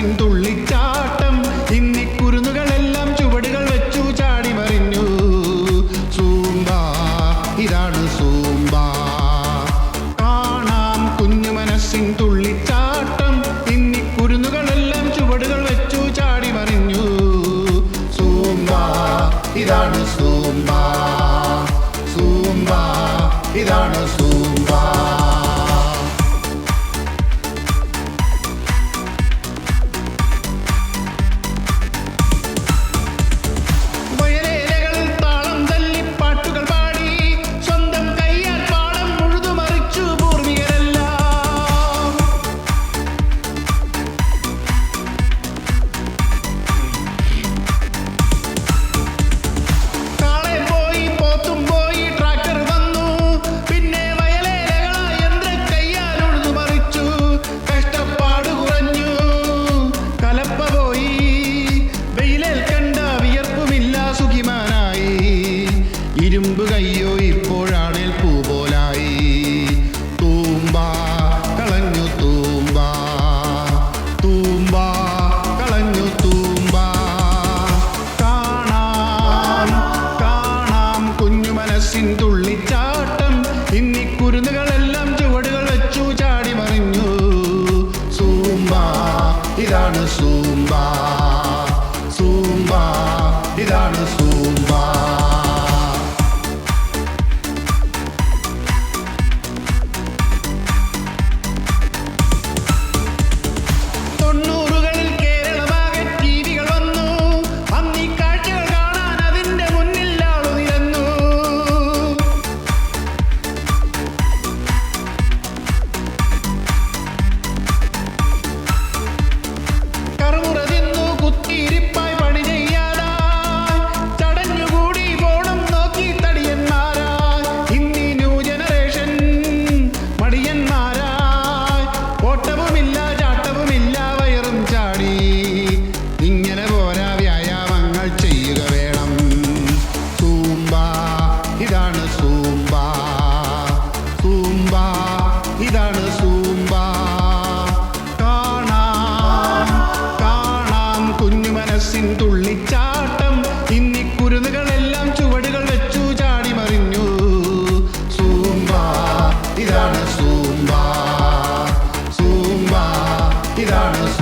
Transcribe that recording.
മനസ്സിൻ തുള്ളിച്ചാട്ടം. ഇന്നി കുരുന്നുകളെല്ലാം ചുവടുകൾ വെച്ചു ചാടി മറിഞ്ഞു. സൂമ്പ ഇതാണ് സൂമ്പ കാണാം കുഞ്ഞു മനസ്സിൻ തുള്ളിച്ചാട്ടം. ഇന്നി കുരുന്നുകളെല്ലാം ചുവടുകൾ വെച്ചു ചാടി മറിഞ്ഞു. സൂമ്പ ഇതാണ് സൂമ്പ സൂമ്പ ഇതാണ് സൂമ്പ Stars.